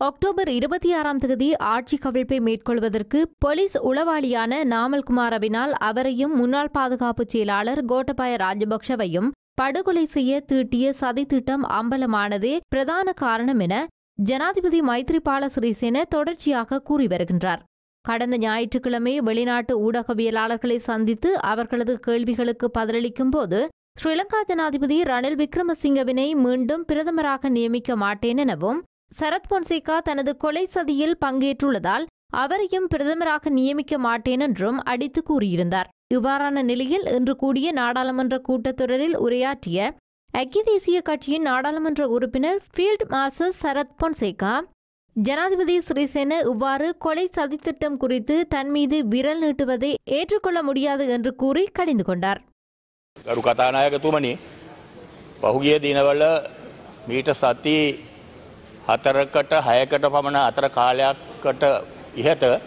October இருபத்தி ஆறாம் தேதி ஆட்சி கவிழ்ப்பை மேற்கொள்வதற்கு போலீஸ் உளவாளியான நாமல்குமாரவினால் அவரையும் முன்னாள் பாதுகாப்பு செயலாளர் கோட்டபாய ராஜபக்ஷவையும் படுகொலை செய்ய தீட்டிய சதித்திட்டம் அம்பலமானதே பிரதான காரணம் என ஜனாதிபதி மைத்ரிபால சிறிசேன தொடர்ச்சியாக கூறி வருகின்றார். கடந்த ஞாயிற்றுக்கிழமை வெளிநாட்டு ஊடகவியலாளர்களை சந்தித்து அவர்களது கேள்விகளுக்கு பதிலளிக்கும் போது ஸ்ரீலங்கா ஜனாதிபதி ரணில் விக்ரமசிங்கவினை மீண்டும் பிரதமராக நியமிக்க மாட்டேன் எனவும் சரத் பொன்சேகா தனது கொலை சதியில் பங்கேற்றுள்ளதால் அவரையும் பிரதமராக நியமிக்க மாட்டேன் என்றும் அடித்து கூறியிருந்தார். இவ்வாறான நிலையில் இன்று கூடிய நாடாளுமன்ற கூட்டத்தொடரில் உரையாற்றிய ஐக்கிய தேசிய கட்சியின் நாடாளுமன்ற உறுப்பினர் ஃபீல்ட் மார்ஷல் சரத் பொன்சேகா ஜனாதிபதி சிறிசேன இவ்வாறு கொலை சதித்திட்டம் குறித்து தன் மீது விரல் நீட்டுவதை ஏற்றுக்கொள்ள முடியாது என்று கூறி கடிந்து கொண்டார். கரு கதாநாயகத்துமணி பகுகிய தினவள மீட்ட சத்தி හතරකට හයකට පමණ අතර කාලයක්කට ඉහත අ,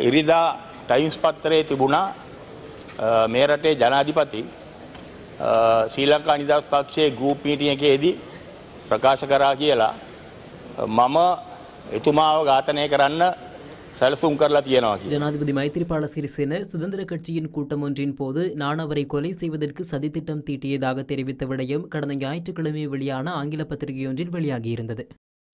ඉරිදා ටයිම්ස් පත්තරේ තිබුණා අ, මේ රටේ ජනාධිපති අ, ශ්‍රී ලංකා නිදහස් පක්ෂයේ ගූප් මීටියකේදී ප්‍රකාශ කරා කියලා අ, මම එතුමාව ඝාතනය කරන්න සැලසුම් කරලා තියෙනවා කියලා. ஜனாதிபதி மைத்திரிபால சிறிசேன சுதந்திர கட்சியின் கூட்டம் ஒன்றின் போது நான் அவரை கொலை செய்வதற்கு சதித்திட்டம் தீட்டியதாக தெரிவித்த விடயம் கடந்த ஞாயிற்றுக்கிழமை வெளியான ஆங்கில பத்திரிகையொன்றில் வெளியாகியிருந்தது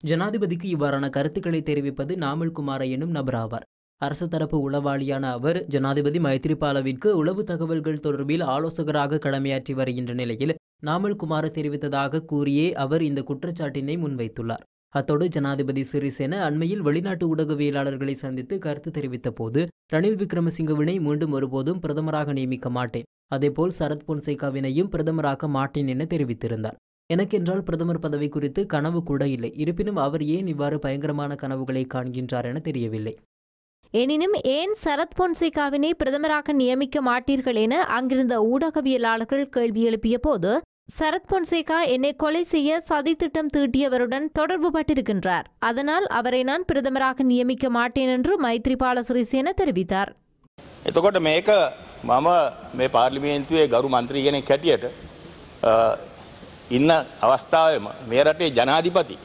ஜனாதிபதிக்கு இவ்வாறான கருத்துக்களை தெரிவிப்பது நாமல் குமார எனும் நபர் ஆவார் அரசு தரப்பு உளவாளியான அவர் ஜனாதிபதி மைத்திரிபாலவிற்கு உளவு தகவல்கள் தொடர்பில் ஆலோசகராக கடமையாற்றி வருகின்ற நிலையில் நாமல் குமார தெரிவித்ததாக கூறியே அவர் இந்த குற்றச்சாட்டினை முன்வைத்துள்ளார் அத்தோடு ஜனாதிபதி சிறிசேன அண்மையில் வெளிநாட்டு ஊடகவியலாளர்களை சந்தித்து கருத்து தெரிவித்த போது ரணில் விக்ரமசிங்கவினை மீண்டும் ஒருபோதும் பிரதமராக நியமிக்க மாட்டேன். அதேபோல் சரத் பொன்சேகாவினையும் பிரதமராக்க மாட்டேன் என தெரிவித்திருந்தார். எனக்கென்றால் பிரதமர் பதவி குறித்து கனவு கூட இல்லை. இருப்பினும் அவர் ஏன் இவ்வாறு பயங்கரமான கனவுகளை காண்கின்றார் என தெரியவில்லை. எனினும் ஏன் சரத் பொன்சேகாவினை பிரதமராக நியமிக்க மாட்டீர்கள் என அங்கிருந்த ஊடகவியலாளர்கள் கேள்வி எழுப்பிய போது சரத் பொன்சேகா என்னை கொலை செய்ய சதித்திட்டம் தீட்டியவருடன் தொடர்பு பட்டிருக்கின்றார் அதனால் அவரை நான் பிரதமராக நியமிக்க மாட்டேன் என்று மைத்ரிபால சிறிசேன தெரிவித்தார் එතකොට මේක මම මේ පාර්ලිමේන්තුවේ ගරු මන්ත්‍රී කෙනෙක් හැටියට අ, ඉන්න අවස්ථාවම මේ රටේ ජනාධිපති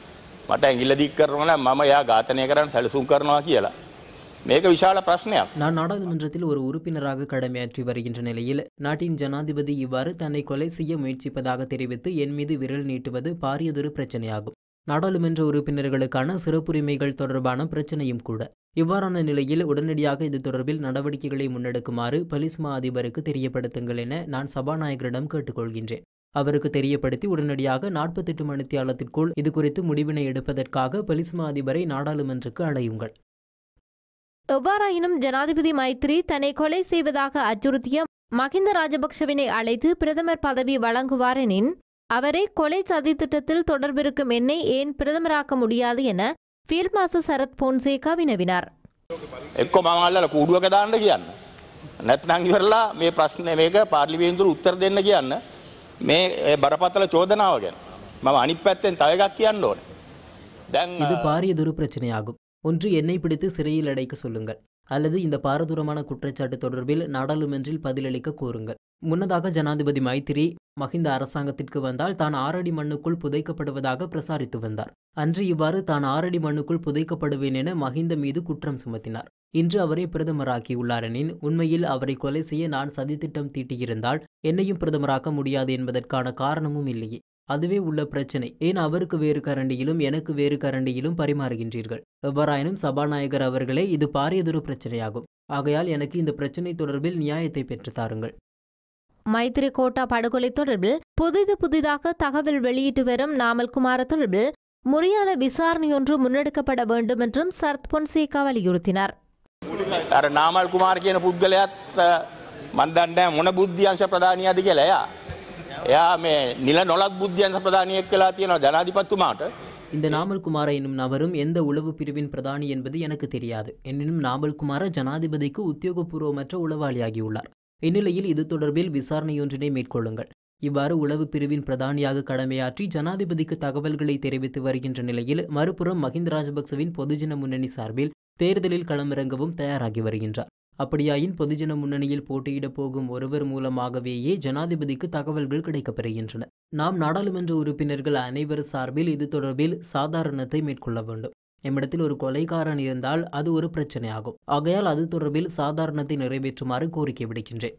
මට ඇගිල්ල දික් කරනවන මම යා ඝාතනය කරන්න සැලසුම් කරනවා කියලා. මේක විශාල ප්‍රශ්නයක්. நான் நாடாளுமன்றத்தில் ஒரு உறுப்பினராக கடமையாற்றி வருகின்ற நிலையில் நாட்டின் ஜனாதிபதி இவ்வாறு தன்னை கொலை செய்ய முயற்சிப்பதாக தெரிவித்து என் மீது விரல் நீட்டுவது பாரியதொரு பிரச்சனையாகும் நாடாளுமன்ற உறுப்பினர்களுக்கான சிறப்புரிமைகள் தொடர்பான பிரச்சனையும் கூட இவ்வாறான நிலையில் உடனடியாக இது தொடர்பில் நடவடிக்கைகளை முன்னெடுக்குமாறு போலீஸ் மா அதிபருக்கு தெரியப்படுத்துங்கள் என நான் சபாநாயகரிடம் கேட்டுக்கொள்கின்றேன் அவருக்கு தெரியப்படுத்தி உடனடியாக நாற்பத்தெட்டு மணித்தியாலத்திற்குள் இது குறித்து முடிவினை எடுப்பதற்காக போலீஸ் மா அதிபரை நாடாளுமன்றக்கு அழையுங்கள் எவ்வாறாயினும் ஜனாதிபதி மைத்ரி தன்னை கொலை செய்வதாக அச்சுறுத்திய மகிந்த ராஜபக்ஷவினை அழைத்து பிரதமர் பதவி வழங்குவார் எனின் அவரை கொலை சதித்திட்டத்தில் தொடர்பிருக்கும் என்னை ஏன் பிரதமராக்க முடியாது என ஃபீல்ட் மாஸ்டர் சரத் பொன்சேகா வினவினார் එක්කො මංල්ල කූඩුවක දාන්න කියන්න. නැත්නං ඉවරලා මේ ප්‍රශ්නය මේක පාර්ලිමේන්තුර උත්තර දෙන්න කියන්න මේ ඒ බරපතල චෝදනාව ගැන. මම අනිත් පැත්තෙන් තව එකක් කියන්න ඕන. දැන් இது பாரியதொரு பிரச்சனையாகும் ஒன்று என்னை பிடித்து சிறையில் அடைக்க சொல்லுங்கள் அல்லது இந்த பாரதூரமான குற்றச்சாட்டு தொடர்பில் நாடாளுமன்றில் பதிலளிக்க கோருங்கள். முன்னதாக ஜனாதிபதி மைத்திரி மஹிந்த அரசாங்கத்திற்கு வந்தால் தான் ஆறடி மண்ணுக்குள் புதைக்கப்படுவதாக பிரசாரித்து வந்தார். அன்று இவ்வாறு தான் ஆறடி மண்ணுக்குள் புதைக்கப்படுவேன் என மஹிந்த மீது குற்றம் சுமத்தினார். இன்று அவரை பிரதமராக்கியுள்ளார் எனின் உண்மையில் அவரை கொலை செய்ய நான் சதித்திட்டம் தீட்டியிருந்தால் என்னையும் பிரதமராக்க முடியாது என்பதற்கான காரணமும் இல்லையே. அதுவே உள்ள பிரச்சனை ஏன் அவருக்கு வேறு கரண்டியிலும் எனக்கு வேறு கரண்டியிலும் பரிமாறுகின்றீர்கள் எவ்வாறாயினும் சபாநாயகர் அவர்களே இது பாரியதொரு பிரச்சனையாகும் ஆகையால் எனக்கு இந்த பிரச்சனை தொடர்பில் நியாயத்தை பெற்றுத் தாருங்கள் மைத்ரி கோட்டா படுகொலை தொடர்பில் புதிது புதிதாக தகவல் வெளியிட்டு வரும் நாமல் குமார தொடர்பில் முறையான விசாரணையொன்று முன்னெடுக்கப்பட வேண்டும் என்றும் சரத் பொன்சேகா வலியுறுத்தினார் අර නාමල් කුමාර කියන පුද්ගලයත් මන්දන්න මොන බුද්ධියංශ ප්‍රධානයද කියලා එයා. එයා මේ නිල නොලක් බුද්ධියන්ස ප්‍රධානයක් කලා තියෙනවා ජනාධිපත්තුමාට இந்த நாமல் குமார என்னும் நபரும் எந்த உளவு பிரிவின் பிரதானி என்பது எனக்கு தெரியாது எனினும் நாமல் குமார ஜனாதிபதிக்கு உத்தியோகபூர்வமற்ற உளவாளியாகியுள்ளார் இந்நிலையில் இது தொடர்பில் விசாரணையொன்றினை மேற்கொள்ளுங்கள் இவ்வாறு உளவு பிரிவின் பிரதானியாக கடமையாற்றி ஜனாதிபதிக்கு தகவல்களை தெரிவித்து வருகின்ற நிலையில் மறுபுறம் மஹிந்த ராஜபக்சவின் பொதுஜன முன்னணி சார்பில் தேர்தலில் களமிறங்கவும் தயாராகி வருகின்றார் அப்படியாயின் பொதுஜன முன்னணியில் போட்டியிடப் போகும் ஒருவர் மூலமாகவேயே ஜனாதிபதிக்கு தகவல்கள் கிடைக்கப்பெறுகின்றன. நாம் நாடாளுமன்ற உறுப்பினர்கள் அனைவர் சார்பில் இது தொடர்பில் சாதாரணத்தை மேற்கொள்ள வேண்டும். எம்மிடத்தில் ஒரு கொலைகாரன் இருந்தால் அது ஒரு பிரச்சனையாகும். ஆகையால் அது தொடர்பில் சாதாரணத்தை நிறைவேற்றுமாறு கோரிக்கை விடுக்கின்றேன்.